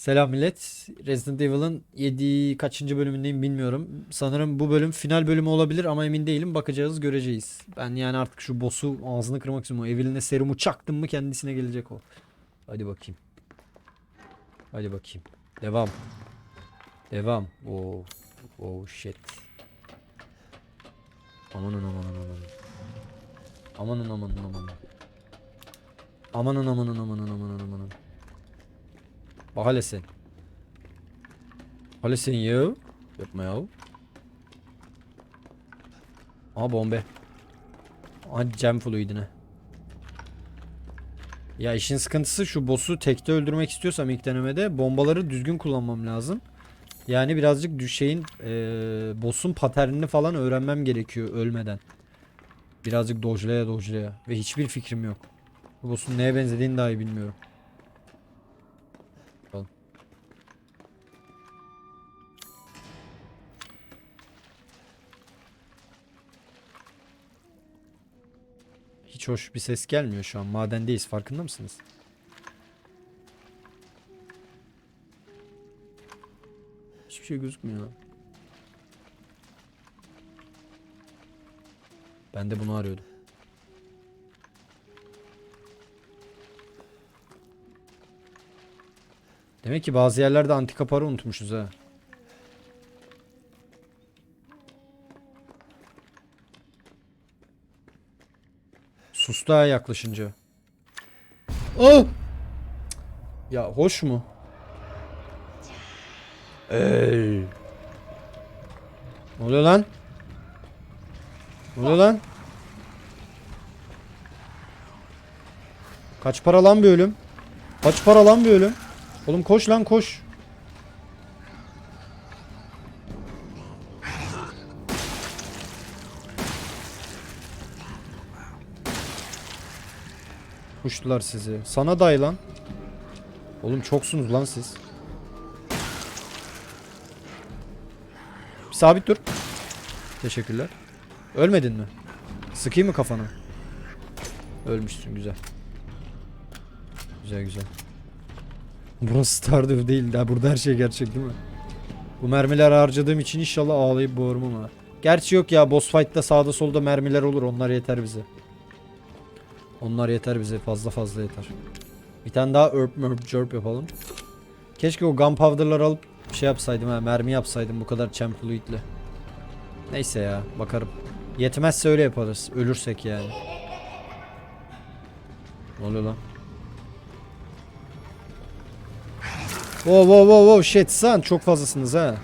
Selam millet. Resident Evil'ın 7 kaçıncı bölümündeyim bilmiyorum. Sanırım bu bölüm final bölümü olabilir ama emin değilim. Bakacağız, göreceğiz. Ben yani artık şu boss'u ağzını kırmak istiyorum. O Evelyn'e serumu çaktım mı kendisine gelecek o. Hadi bakayım. Hadi bakayım. Devam. Devam. Oh. Oh shit. Amanın amanın amanın. Amanın amanın amanın. Amanın amanın amanın amanın amanın. Bak hele sen. Hele sen ya. Yapma ya. Aha bombe. Aha cam fluidine. Ya işin sıkıntısı şu boss'u tekte öldürmek istiyorsam ilk denemede bombaları düzgün kullanmam lazım. Yani birazcık düşeyin eee boss'un paternini falan öğrenmem gerekiyor ölmeden. Birazcık dojlaya dojlaya ve hiçbir fikrim yok. Boss'un neye benzediğini dahi bilmiyorum. Hiç hoş bir ses gelmiyor şu an. Madendeyiz farkında mısınız? Hiçbir şey gözükmüyor. Ben de bunu arıyordum. Demek ki bazı yerlerde antika para unutmuşuz ha. Sustu ha yaklaşınca. Oh! Ya hoş mu? Ey. Ne oluyor lan? Ne oluyor lan? Kaç para lan bir ölüm? Kaç para lan bir ölüm? Oğlum koş lan koş. Kuştular sizi. Sana day lan. Oğlum çoksunuz lan siz. Bir sabit dur. Teşekkürler. Ölmedin mi? Sıkayım mı kafana? Ölmüşsün güzel. Güzel güzel. Burası Stardew değil. Ya burada her şey gerçek değil mi? Bu mermiler harcadığım için inşallah ağlayıp boğurum ama. Gerçi yok ya boss fight'ta sağda solda mermiler olur. Onlar yeter bize. Onlar yeter bize. Fazla fazla yeter. Bir tane daha örp mörp jörp yapalım. Keşke o gunpowder'ları alıp şey yapsaydım ha. Mermi yapsaydım bu kadar champ fluid'le. Neyse ya bakarım. Yetmezse öyle yaparız. Ölürsek yani. Ne oluyor lan? Wow wow wow wow shit son çok fazlasınız ha.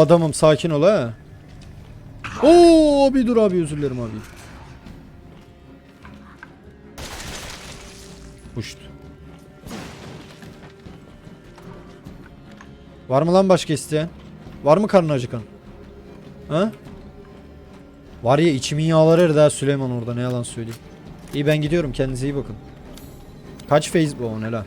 Adamım sakin ol ha. Oo bir dur abi özür dilerim abi. Puşt. Var mı lan başka isteyen? Var mı karnı acıkan? Ha? Var ya içimin yağları eridi ha Süleyman orada ne yalan söyleyeyim. İyi ben gidiyorum kendinize iyi bakın. Kaç bu o ne lan?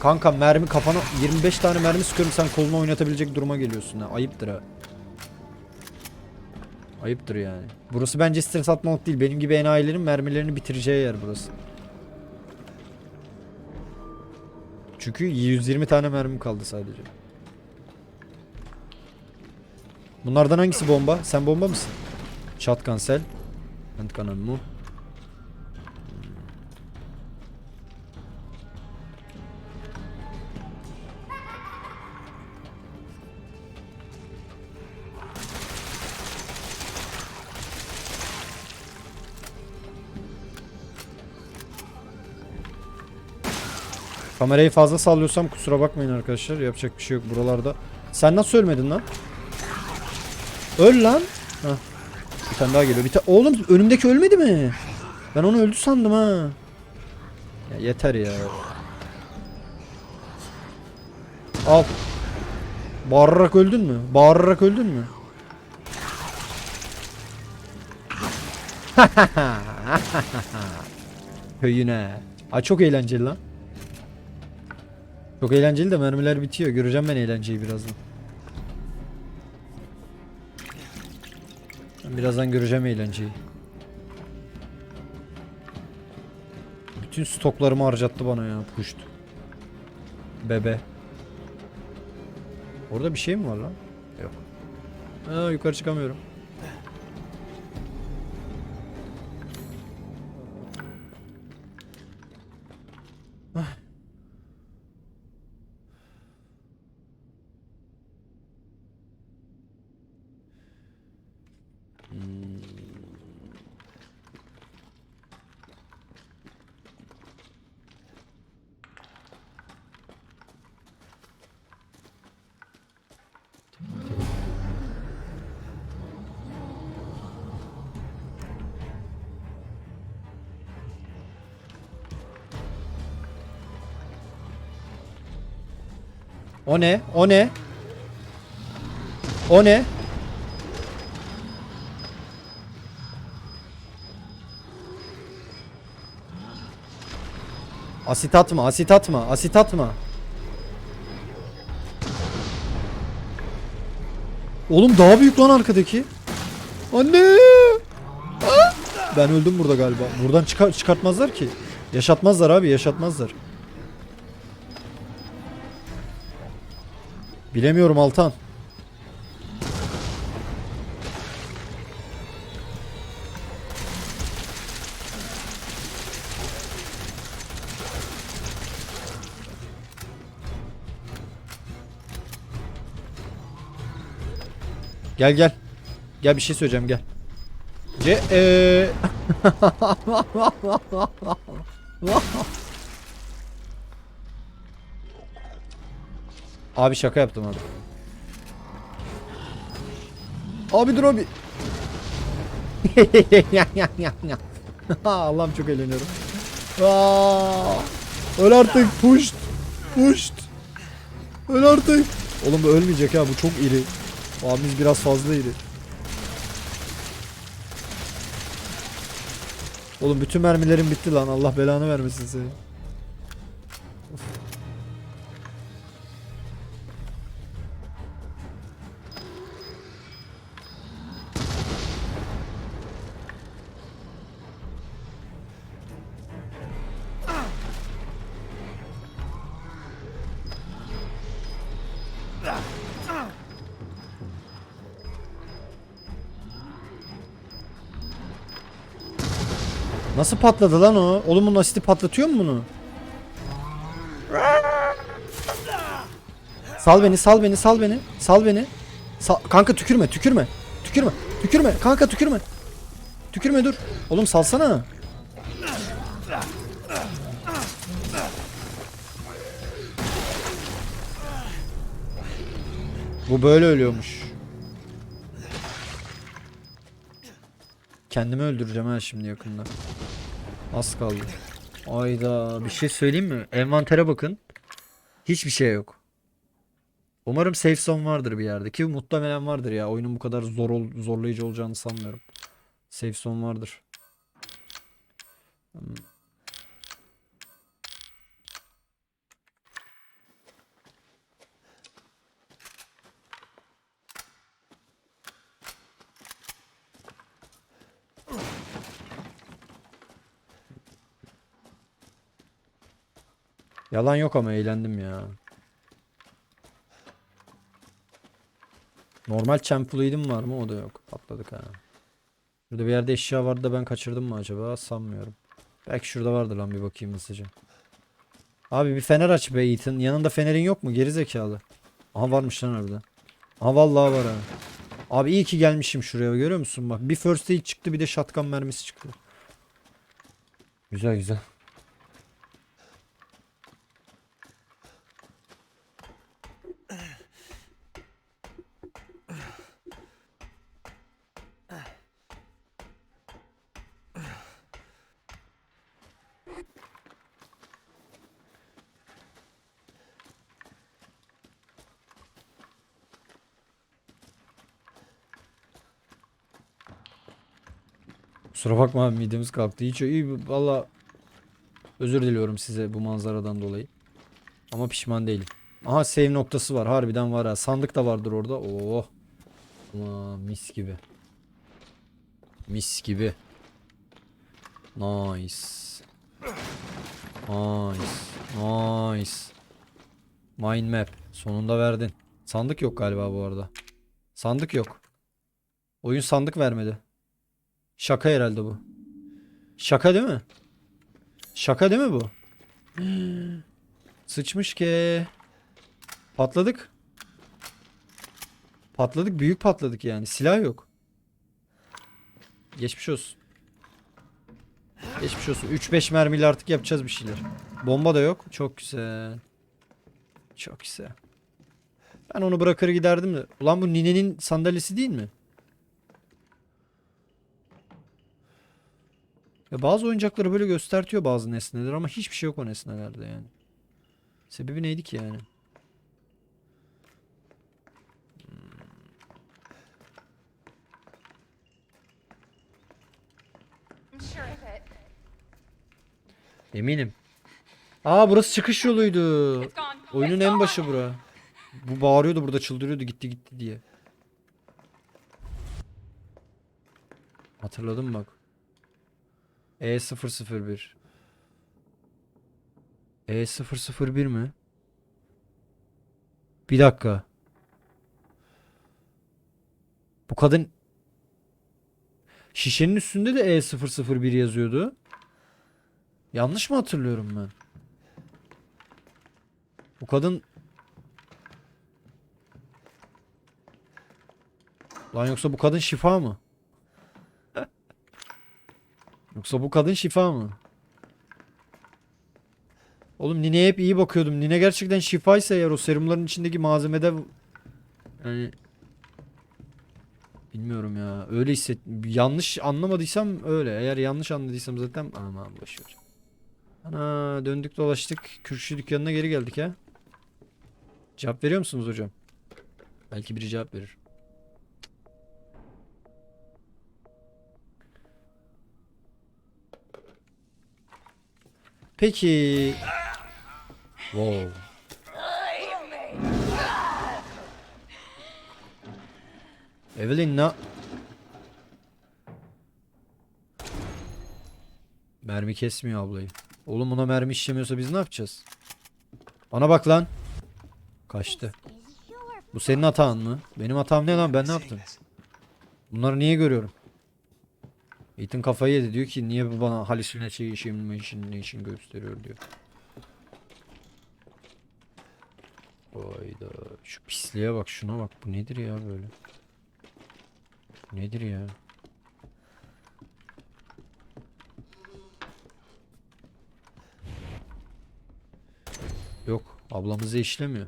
Kanka mermi kafana 25 tane mermi sıkıyorum sen kolunu oynatabilecek duruma geliyorsun ha. Ayıptır ha. Ayıptır yani. Burası bence stres atmalık değil. Benim gibi enayilerin mermilerini bitireceği yer burası. Çünkü 120 tane mermim kaldı sadece. Bunlardan hangisi bomba? Sen bomba mısın? Shotgun cell. Handgun mu? Kamerayı fazla sallıyorsam kusura bakmayın arkadaşlar. Yapacak bir şey yok buralarda. Sen nasıl ölmedin lan? Öl lan. Hah. Bir tane daha geliyor. Bir ta Oğlum önümdeki ölmedi mi? Ben onu öldü sandım ha. Ya yeter ya. Al. Bağırarak öldün mü? Bağırarak öldün mü? Köyüne. Ay çok eğlenceli lan. Çok eğlenceli de mermiler bitiyor. Göreceğim ben eğlenceyi birazdan. Ben birazdan göreceğim eğlenceyi. Bütün stoklarımı harcattı bana ya. Puşt. Bebe. Orada bir şey mi var lan? Yok. Aa, yukarı çıkamıyorum. O ne? O ne? O ne? Asit atma, asit atma, asit atma. Oğlum daha büyük lan arkadaki. Anne! Ah! Ben öldüm burada galiba. Buradan çıkar çıkartmazlar ki. Yaşatmazlar abi, yaşatmazlar. Bilemiyorum Altan. Gel gel. Gel bir şey söyleyeceğim gel. Ce eee. Abi şaka yaptım abi. Abi dur abi. Allah'ım çok eğleniyorum. Öl artık puşt. Puşt. Öl artık. Oğlum bu ölmeyecek ha bu çok iri. Abimiz biraz fazla iri. Oğlum bütün mermilerim bitti lan Allah belanı vermesin seni. Nasıl patladı lan o? Oğlum bunun asidi patlatıyor mu bunu? Sal beni, sal beni, sal beni. Sal beni. Sal- kanka tükürme, tükürme. Tükürme. Tükürme. Kanka tükürme. Tükürme dur. Oğlum salsana. Bu böyle ölüyormuş. Kendimi öldüreceğim ha şimdi yakında. Az kaldı. Ayda bir şey söyleyeyim mi? Envantere bakın. Hiçbir şey yok. Umarım safe zone vardır bir yerde ki muhtemelen vardır ya. Oyunun bu kadar zor ol- zorlayıcı olacağını sanmıyorum. Safe zone vardır. Hmm. Yalan yok ama eğlendim ya. Normal champluydım var mı? O da yok. Patladık ha. Burada bir yerde eşya vardı da ben kaçırdım mı acaba? Sanmıyorum. Belki şurada vardır lan bir bakayım hızlıca. Abi bir fener aç be Ethan. Yanında fenerin yok mu? Geri zekalı. Aha varmış lan orada. Aha vallahi var ha. Abi iyi ki gelmişim şuraya görüyor musun bak. Bir first aid çıktı bir de shotgun mermisi çıktı. Güzel güzel. Kusura bakma midemiz kalktı. Hiç iyi valla Özür diliyorum size bu manzaradan dolayı. Ama pişman değilim. Aha save noktası var. Harbiden var ha. Sandık da vardır orada. Oh. Aman, mis gibi. Mis gibi. Nice. Nice. Nice. Mind map. Sonunda verdin. Sandık yok galiba bu arada. Sandık yok. Oyun sandık vermedi. Şaka herhalde bu. Şaka değil mi? Şaka değil mi bu? Sıçmış ki. Patladık. Patladık. Büyük patladık yani. Silah yok. Geçmiş olsun. Geçmiş olsun. 3-5 mermiyle artık yapacağız bir şeyler. Bomba da yok. Çok güzel. Çok güzel. Ben onu bırakır giderdim de. Ulan bu ninenin sandalyesi değil mi? Ya bazı oyuncakları böyle göstertiyor bazı nesneler ama hiçbir şey yok o nesnelerde yani. Sebebi neydi ki yani? Eminim. Aa burası çıkış yoluydu. Oyunun en başı bura. Bu bağırıyordu burada çıldırıyordu gitti gitti diye. Hatırladım bak. E001. E001 mi? Bir dakika. Bu kadın şişenin üstünde de E001 yazıyordu. Yanlış mı hatırlıyorum ben? Bu kadın Lan yoksa bu kadın şifa mı? Yoksa bu kadın şifa mı? Oğlum Nine'ye hep iyi bakıyordum. Nine gerçekten şifaysa eğer o serumların içindeki malzemede yani bilmiyorum ya. Öyle hisset yanlış anlamadıysam öyle. Eğer yanlış anladıysam zaten aman boş ver. Ana döndük dolaştık. Kürkçü dükkanına geri geldik ha. Cevap veriyor musunuz hocam? Belki biri cevap verir. Peki. Wow. Evelyn ne? Mermi kesmiyor ablayı. Oğlum buna mermi işlemiyorsa biz ne yapacağız? Bana bak lan. Kaçtı. Bu senin hatan mı? Benim hatam ne lan? Ben ne yaptım? Bunları niye görüyorum? Ethan kafayı yedi diyor ki niye bu bana halüsinasyon işin ne işin gösteriyor diyor. Hayda. Şu pisliğe bak şuna bak. Bu nedir ya böyle? Bu nedir ya? Yok. Ablamıza işlemiyor.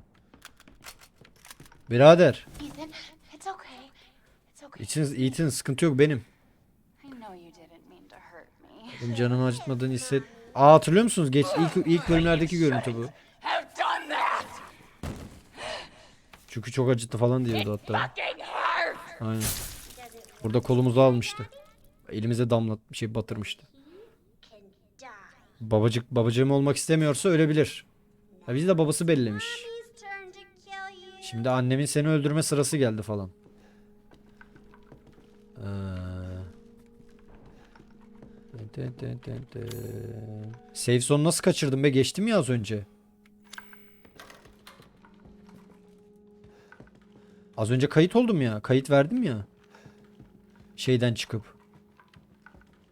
Birader. Ethan, it's okay. It's okay. Ethan, Ethan sıkıntı yok benim. Benim canımı acıtmadığını hisset. Aa hatırlıyor musunuz? Geç ilk ilk bölümlerdeki görüntü bu. Çünkü çok acıttı falan diyordu hatta. Aynen. Burada kolumuzu almıştı. Elimize damlat bir şey batırmıştı. Babacık babacığım olmak istemiyorsa ölebilir. Ya biz de babası bellemiş. Şimdi annemin seni öldürme sırası geldi falan. Ee... Dın dın dın dın. Save zone nasıl kaçırdım be? Geçtim ya az önce. Az önce kayıt oldum ya. Kayıt verdim ya. Şeyden çıkıp.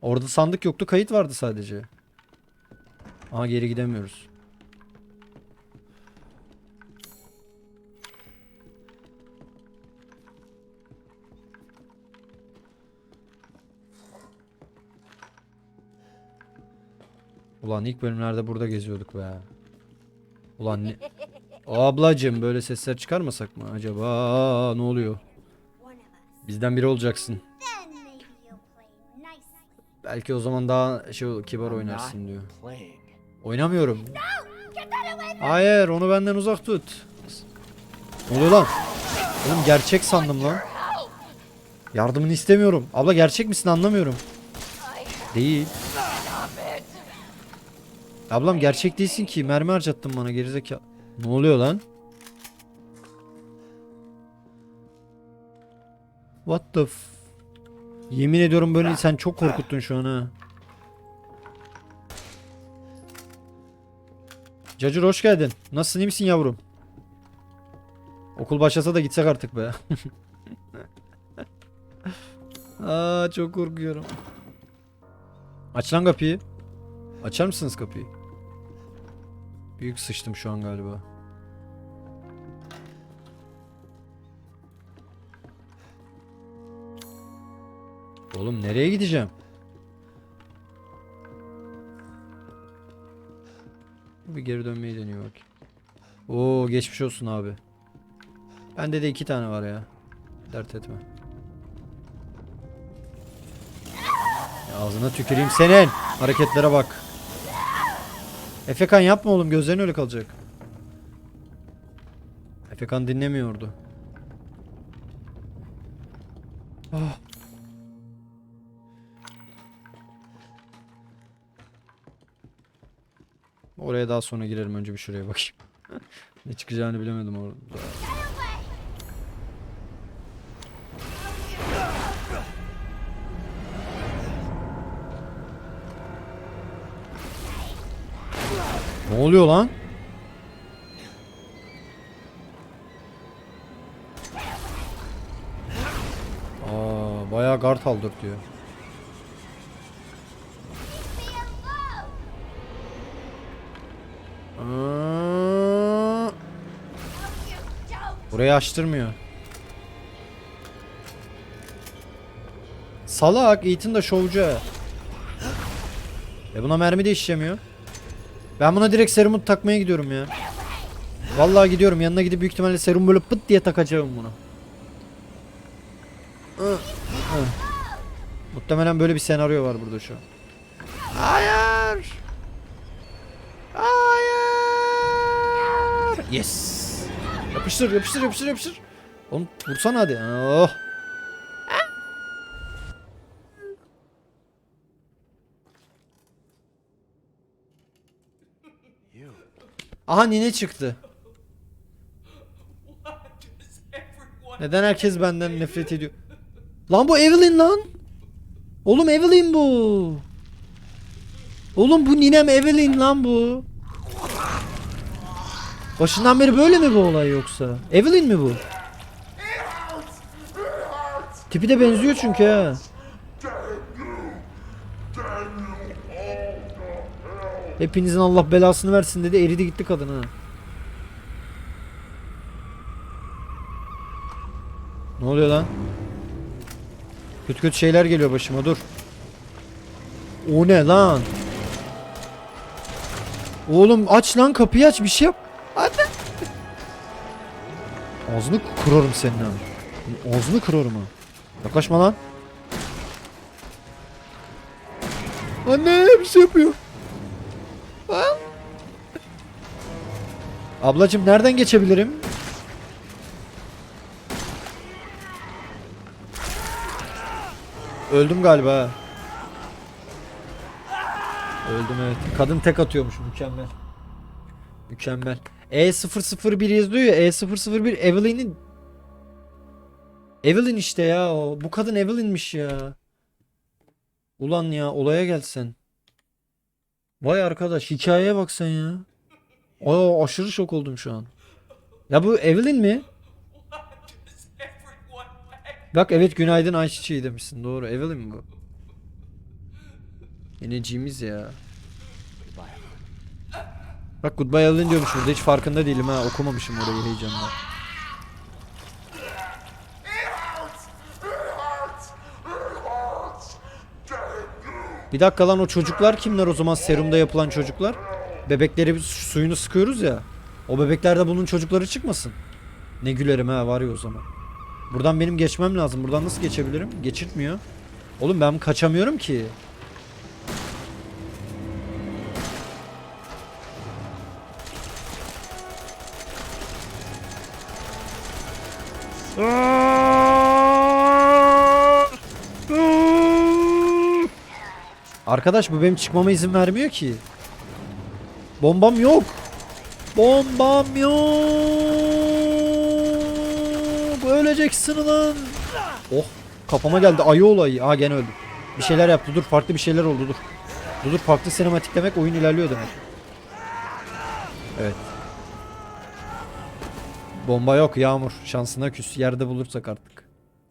Orada sandık yoktu. Kayıt vardı sadece. Aha geri gidemiyoruz. Ulan ilk bölümlerde burada geziyorduk be. Ulan ne... Ablacım böyle sesler çıkarmasak mı acaba? Ne oluyor? Bizden biri olacaksın. Belki o zaman daha şey kibar oynarsın diyor. Oynamıyorum. Hayır onu benden uzak tut. Ne oluyor lan? Oğlum gerçek sandım lan. Yardımını istemiyorum. Abla gerçek misin anlamıyorum. Değil. Ablam gerçek değilsin ki. Mermi harcattın bana gerizekalı. Ne oluyor lan? What the f... Yemin ediyorum böyle sen çok korkuttun şu an ha. Cacır hoş geldin. Nasılsın iyi misin yavrum? Okul başlasa da gitsek artık be. Aa çok korkuyorum. Aç lan kapıyı. Açar mısınız kapıyı? Büyük sıçtım şu an galiba. Oğlum nereye gideceğim? Bir geri dönmeyi deniyor bak. Oo geçmiş olsun abi. Bende de iki tane var ya. Dert etme. Ağzına tüküreyim senin. Hareketlere bak. Efekan yapma oğlum gözlerin öyle kalacak. Efekan dinlemiyordu. Ah. Oraya daha sonra girerim önce bir şuraya bakayım. ne çıkacağını bilemedim orada. Ne oluyor lan? Aa, bayağı guard. Aa, Burayı açtırmıyor. Salak, Ethan da şovcu. E buna mermi de işlemiyor. Ben buna direkt serumu takmaya gidiyorum ya. Vallahi gidiyorum yanına gidip büyük ihtimalle serum böyle pıt diye takacağım bunu. Muhtemelen böyle bir senaryo var burada şu an. Hayır. Hayır. Yes. Yapıştır yapıştır yapıştır yapıştır. Oğlum vursana hadi. Oh. Aha nine çıktı. Neden herkes benden nefret ediyor? Lan bu Evelyn lan. Oğlum Evelyn bu. Oğlum bu ninem Evelyn lan bu. Başından beri böyle mi bu olay yoksa? Evelyn mi bu? Tipi de benziyor çünkü ha. Hepinizin Allah belasını versin dedi eridi gitti kadın ha. Ne oluyor lan? Kötü kötü şeyler geliyor başıma dur. O ne lan? Oğlum aç lan kapıyı aç bir şey yap. Hadi. Ağzını kırarım senin ha. Ağzını kırarım ha. Yaklaşma lan. Anne bir şey yapıyor. Ablacım nereden geçebilirim? Öldüm galiba. Öldüm evet. Kadın tek atıyormuş mükemmel. Mükemmel. E001 yazıyor ya E001 Evelyn'in Evelyn işte ya o. Bu kadın Evelyn'miş ya. Ulan ya olaya gelsen. Vay arkadaş hikayeye bak sen ya. Aa aşırı şok oldum şu an. Ya bu Evelyn mi? Bak evet günaydın Ayçiçeği demişsin doğru. Evelyn mi bu? Yeneceğimiz ya. Bak Goodbye Evelyn diyormuş burada hiç farkında değilim ha okumamışım orayı heyecanla. Bir dakika lan o çocuklar kimler o zaman serumda yapılan çocuklar? Bebekleri suyunu sıkıyoruz ya. O bebeklerde bunun çocukları çıkmasın. Ne gülerim ha var ya o zaman. Buradan benim geçmem lazım. Buradan nasıl geçebilirim? Geçirtmiyor. Oğlum ben kaçamıyorum ki. Arkadaş bu benim çıkmama izin vermiyor ki. Bombam yok. Bombam yok. Öleceksin lan. Oh kafama geldi ayı olayı. Aa gene öldüm. Bir şeyler yaptı dur farklı bir şeyler oldu dur. Dur farklı sinematik demek oyun ilerliyor demek. Evet. Bomba yok yağmur. Şansına küs. Yerde bulursak artık.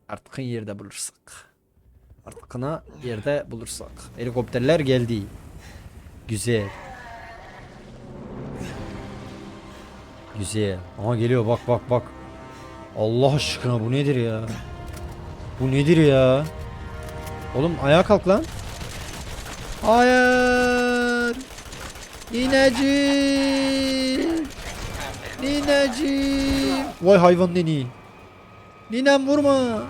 Artık yerde bulursak. Artıkına yerde bulursak. Helikopterler geldi. Güzel. Güzel. Ama geliyor bak bak bak. Allah aşkına bu nedir ya? Bu nedir ya? Oğlum ayağa kalk lan. Hayır. Nineciğim. Nineciğim. Vay hayvan neni. Ninem vurma.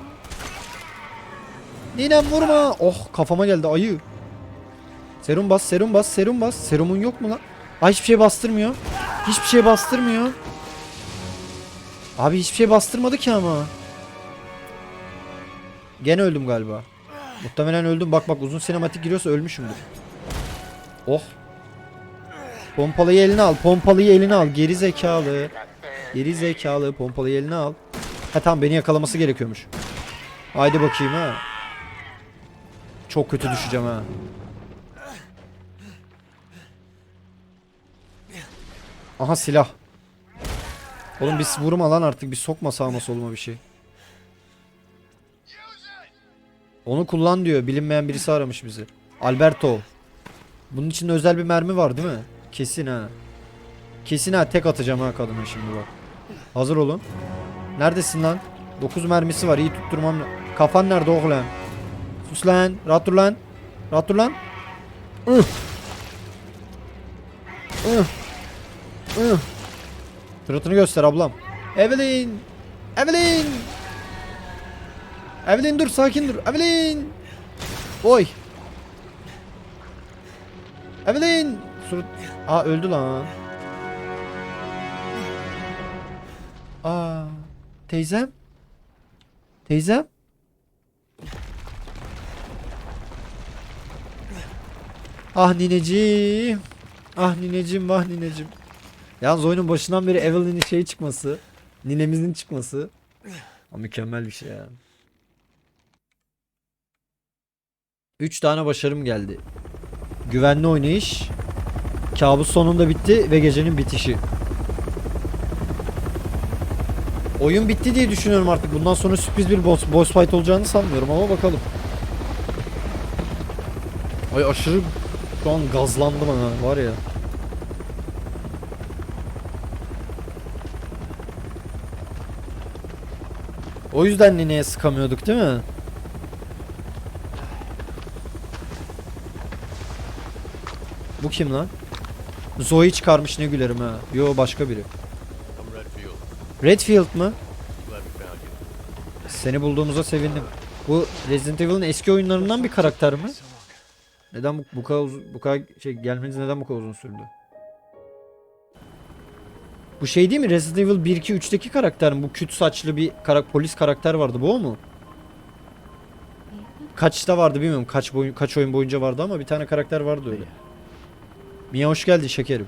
Ninem vurma. Oh kafama geldi ayı. Serum bas, serum bas, serum bas. Serumun yok mu lan? Ay hiçbir şey bastırmıyor. Hiçbir şey bastırmıyor. Abi hiçbir şey bastırmadı ki ama. Gene öldüm galiba. Muhtemelen öldüm. Bak bak uzun sinematik giriyorsa ölmüşümdür. Oh. Pompalıyı eline al. Pompalıyı eline al. Geri zekalı. Geri zekalı. Pompalıyı eline al. Ha tamam beni yakalaması gerekiyormuş. Haydi bakayım ha. Çok kötü düşeceğim ha. Aha silah. Oğlum biz vurma lan artık bir sokma sağma soluma bir şey. Onu kullan diyor. Bilinmeyen birisi aramış bizi. Alberto. Bunun içinde özel bir mermi var değil mi? Kesin ha. Kesin ha tek atacağım ha kadına şimdi bak. Hazır olun. Neredesin lan? 9 mermisi var iyi tutturmam. Kafan nerede oğlum? Sus lan. Rahat dur lan. Rahat dur lan. Suratını göster ablam. Evelyn. Evelyn. Evelyn dur sakin dur. Evelyn. Oy. Evelyn. Surat... Aa öldü lan. Aa. Teyzem. Teyzem. Ah nineciğim. Ah nineciğim vah nineciğim. Yalnız oyunun başından beri Evelyn'in şey çıkması. Ninemizin çıkması. O mükemmel bir şey ya. 3 tane başarım geldi. Güvenli oynayış. Kabus sonunda bitti ve gecenin bitişi. Oyun bitti diye düşünüyorum artık. Bundan sonra sürpriz bir boss, boss fight olacağını sanmıyorum ama bakalım. Ay aşırı şu an gazlandım ha var ya. O yüzden nineye sıkamıyorduk değil mi? Bu kim lan? Zoe çıkarmış ne gülerim ha. Yo başka biri. Redfield. Mı? Seni bulduğumuza sevindim. Bu Resident Evil'ın eski oyunlarından bir karakter mi? Neden bu, bu kadar uzun, bu kadar şey gelmeniz neden bu kadar uzun sürdü? Bu şey değil mi? Resident Evil 1 2 3'teki karakter mi? Bu küt saçlı bir kara- polis karakter vardı. Bu o mu? Kaçta vardı bilmiyorum. Kaç boyun kaç oyun boyunca vardı ama bir tane karakter vardı öyle. Mia hoş geldin şekerim.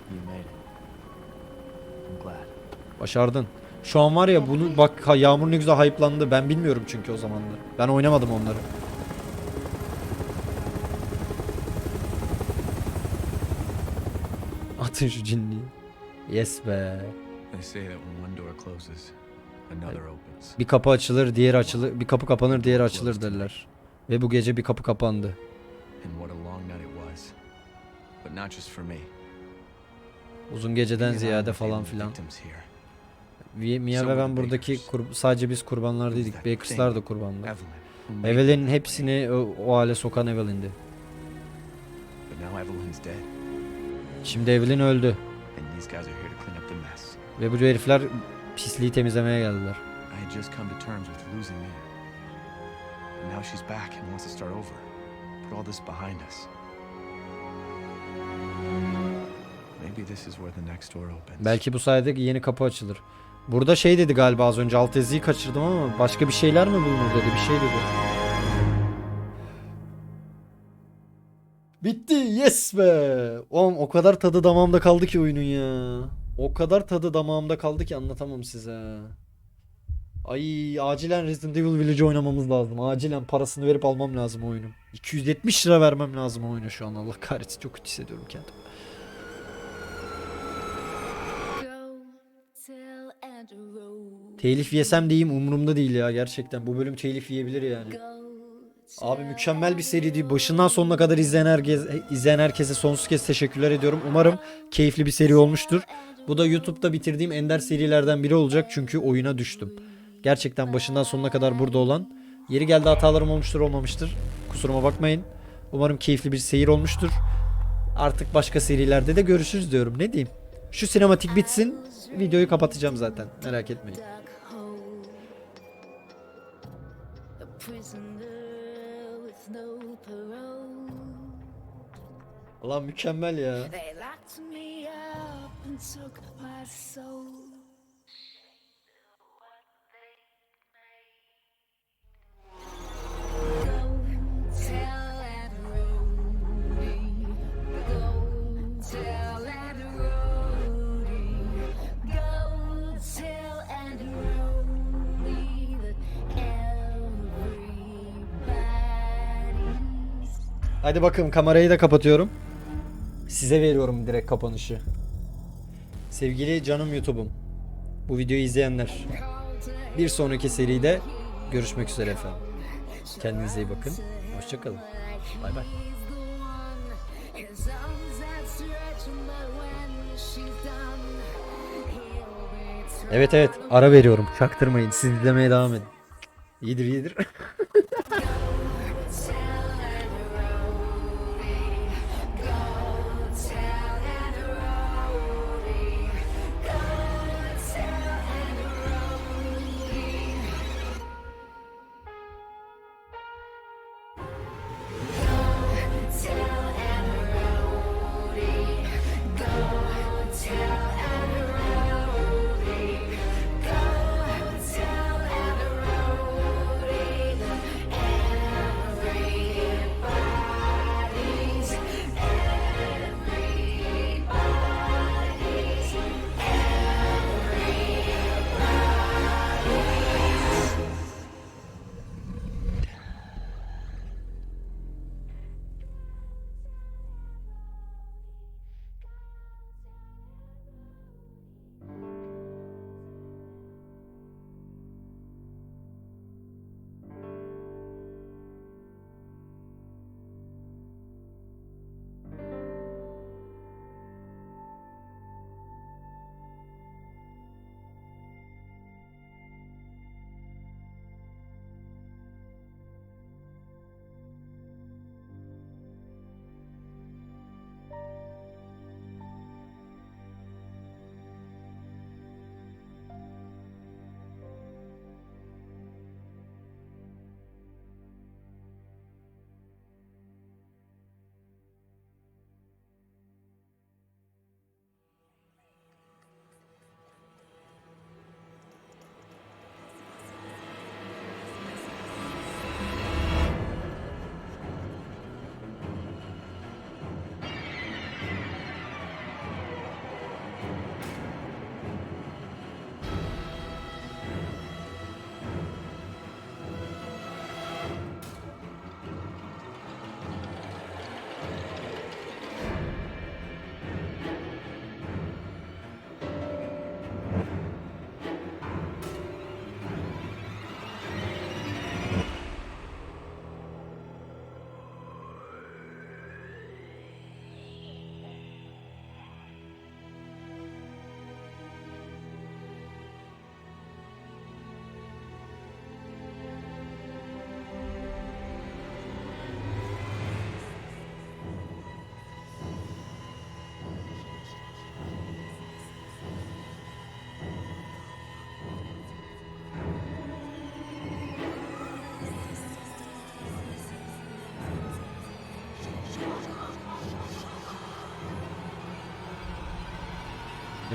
Başardın. Şu an var ya bunu bak Yağmur ne güzel hype'landı. Ben bilmiyorum çünkü o zamanlar. Ben oynamadım onları. Atın şu cinliği. Yes be. They say that when one door closes, another opens. Bir kapı açılır, diğeri açılır. Bir kapı kapanır, diğeri açılır derler. Ve bu gece bir kapı kapandı. And what a long night it was. But not just for me. Uzun geceden ziyade falan filan. Mia ve ben buradaki sadece biz kurbanlar değildik. Bakers'lar da made Evelyn'in hepsini o, o hale sokan Evelyn'di. But now Evelyn's dead. Şimdi Evelyn öldü. Ve bu herifler pisliği temizlemeye geldiler. Belki bu sayede yeni kapı açılır. Burada şey dedi galiba az önce alt yazıyı kaçırdım ama başka bir şeyler mi bulunur dedi bir şey dedi. Bitti. Yes be. Oğlum o kadar tadı damağımda kaldı ki oyunun ya. O kadar tadı damağımda kaldı ki anlatamam size. Ay acilen Resident Evil Village oynamamız lazım. Acilen parasını verip almam lazım oyunun. 270 lira vermem lazım oyuna şu an. Allah kahretsin çok kötü hissediyorum kendimi. Telif yesem diyeyim umurumda değil ya gerçekten. Bu bölüm telif yiyebilir yani. Abi mükemmel bir seri değil. Başından sonuna kadar izleyen herkes, izleyen herkese sonsuz kez teşekkürler ediyorum. Umarım keyifli bir seri olmuştur. Bu da YouTube'da bitirdiğim ender serilerden biri olacak çünkü oyuna düştüm. Gerçekten başından sonuna kadar burada olan. Yeri geldi hatalarım olmuştur olmamıştır. Kusuruma bakmayın. Umarım keyifli bir seyir olmuştur. Artık başka serilerde de görüşürüz diyorum. Ne diyeyim? Şu sinematik bitsin. Videoyu kapatacağım zaten. Merak etmeyin. Andrew that everybody's Hadi bakalım kamerayı da kapatıyorum. Size veriyorum direkt kapanışı. Sevgili canım YouTube'um. Bu videoyu izleyenler. Bir sonraki seride görüşmek üzere efendim. Kendinize iyi bakın. Hoşçakalın. Bay bay. Evet evet ara veriyorum. Çaktırmayın. Siz izlemeye devam edin. İyidir iyidir.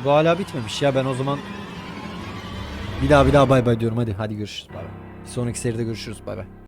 bu hala bitmemiş ya ben o zaman bir daha bir daha bay bay diyorum hadi hadi görüşürüz bay bay. Sonraki seride görüşürüz bay bay.